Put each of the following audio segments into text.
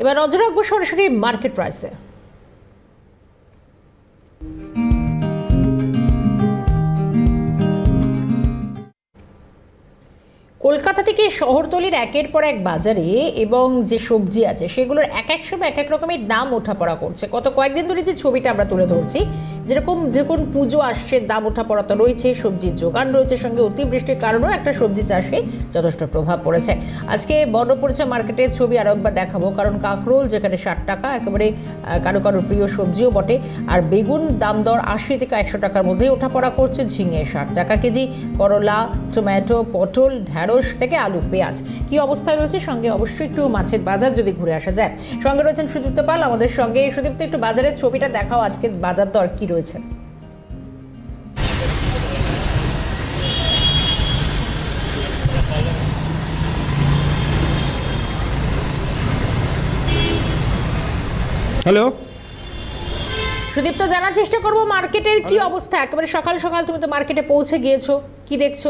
এবার নজর রাখব সরাসরি মার্কেট প্রাইসে কলকাতা থেকে শহরতলির একের পর এক বাজারে এবং যে সবজি আছে, সেগুলোর এক এক সময় এক এক রকমের দাম ওঠাপড়া করছে। কত কয়েকদিন ধরে যে ছবিটা আমরা তুলে ধরছি যেরকম দেখুন পুজো আসছে, দাম ওঠা পড়া তো রয়েছে, সবজির যোগান রয়েছে সঙ্গে অতিবৃষ্টির কারণেও একটা সবজি চাষে যথেষ্ট প্রভাব পড়েছে। আজকে বর্ণপরিচয় মার্কেটের ছবি আরও একবার দেখাবো, কারণ কাঁকরোল যেখানে ষাট টাকা, একেবারে কারও কারও প্রিয় সবজিও বটে। আর বেগুন দাম দর আশি থেকে একশো টাকার মধ্যে ওঠাপড়া করছে, ঝিঙে ষাট টাকা কেজি, করলা, টমেটো, পটল, ঢ্যাঁড়স থেকে আলু, পেঁয়াজ। কি অবস্থায় রয়েছে? সঙ্গে অবশ্যই একটু মাছের বাজার যদি ঘুরে আসা যায়। সঙ্গে রয়েছেন সুদীপ্ত পাল, আমাদের সঙ্গে সুদীপ্ত, একটু বাজারের ছবিটা দেখাও আজকে বাজার দর কি রয়েছে। হ্যালো? সুদীপ্ত জানার চেষ্টা করব মার্কেটের কি অবস্থা? একেবারে সকাল সকাল তুমি তো মার্কেটে পৌঁছে গিয়েছো। কি দেখছ?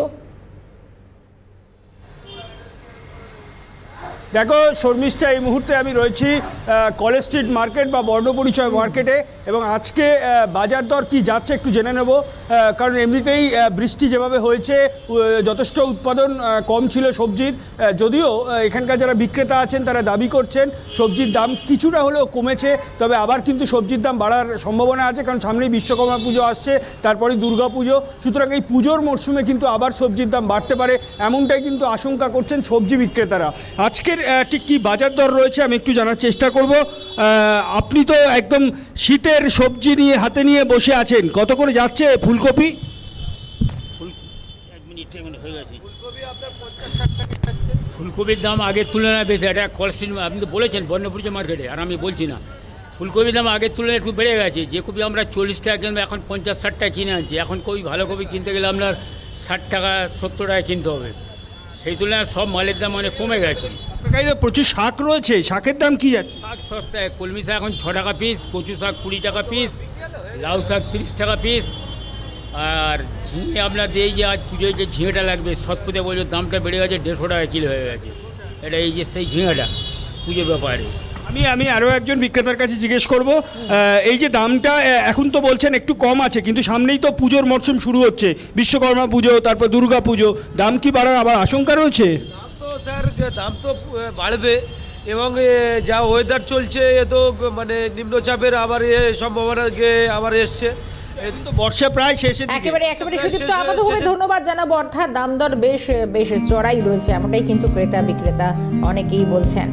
দেখো, শর্মিষ্ঠা, এই মুহূর্তে আমি রয়েছি কলেজ স্ট্রিট মার্কেট বা বর্ণপরিচয় মার্কেটে এবং আজকে বাজার দর কি যাচ্ছে একটু জেনে নেব। কারণ এমনিতেই বৃষ্টি যেভাবে হয়েছে যথেষ্ট উৎপাদন কম ছিল সবজির। যদিও এখানকার যারা বিক্রেতা আছেন, তারা দাবি করছেন, সবজির দাম কিছুটা হলেও কমেছে, তবে আবার কিন্তু সবজির দাম বাড়ার সম্ভাবনা আছে, কারণ সামনেই বিশ্বকর্মা পুজো আসছে তারপরে দুর্গা পুজো। সুতরাং এই পুজোর মরশুমে কিন্তু আবার সবজির দাম বাড়তে পারে, এমনটাই কিন্তু আশঙ্কা করছেন সবজি বিক্রেতারা। আজকের ঠিক কি বাজার দর রয়েছে আমি একটু জানার চেষ্টা করব। আপনি তো একদম শীতের সবজি নিয়ে হাতে নিয়ে বসে আছেন। কত করে যাচ্ছে ফুলকপি? ফুলকপির দাম আগের তুলনায় বেশি এটা কলস্টিন আপনি তো বলেছেন বর্ণপরিচয় মার্কেটে আর আমি বলছি না। ফুলকপির দাম আগের তুলনায় একটু বেড়ে গেছে। যে কপি আমরা চল্লিশ টাকা কিনবো এখন পঞ্চাশ ষাট টাকা কিনে আনছি। এখন কপি ভালো কপি কিনতে গেলে আপনার ষাট টাকা সত্তর টাকা কিনতে হবে। সেই তুলনায় সব মালের দাম অনেক কমে গেছে। প্রচুর শাক রয়েছে শাকের দাম কি যাচ্ছে শাক সস্তায় কলমি শাক এখন ছ টাকা পিস কচু শাক কুড়ি টাকা পিস লাউ শাক তিরিশ টাকা পিস আর ঝিঙে আপনার এই যে আজ পুজোয় যে ঝিঙেটা লাগবে সৎপুতে বলছে দামটা বেড়ে গেছে দেড়শো টাকা কিলো হয়ে গেছে। এটা এই যে সেই ঝিঙেটা পুজোর ব্যাপারে। আমি আমি আরও একজন বিক্রেতার কাছে জিজ্ঞেস করব এই যে দামটা এখন তো বলছেন একটু কম আছে কিন্তু সামনেই তো পুজোর মরশুম শুরু হচ্ছে বিশ্বকর্মা পুজো তারপর দুর্গা পুজো দাম কি বাড়ার আবার আশঙ্কা রয়েছে? দাম তো স্যার দাম তো বাড়বে এবং যা ওয়েদার চলছে এ তো মানে নিম্নচাপের আবার এ সম্ভাবনা আবার এসছে। তো বর্ষা প্রায় শেষে একেবারে একেবারে সুদীপ্ত ধন্যবাদ জানাব অর্থাৎ দাম দর বেশ বেশ চড়াই রয়েছে এমনটাই কিন্তু ক্রেতা বিক্রেতা অনেকেই বলছেন।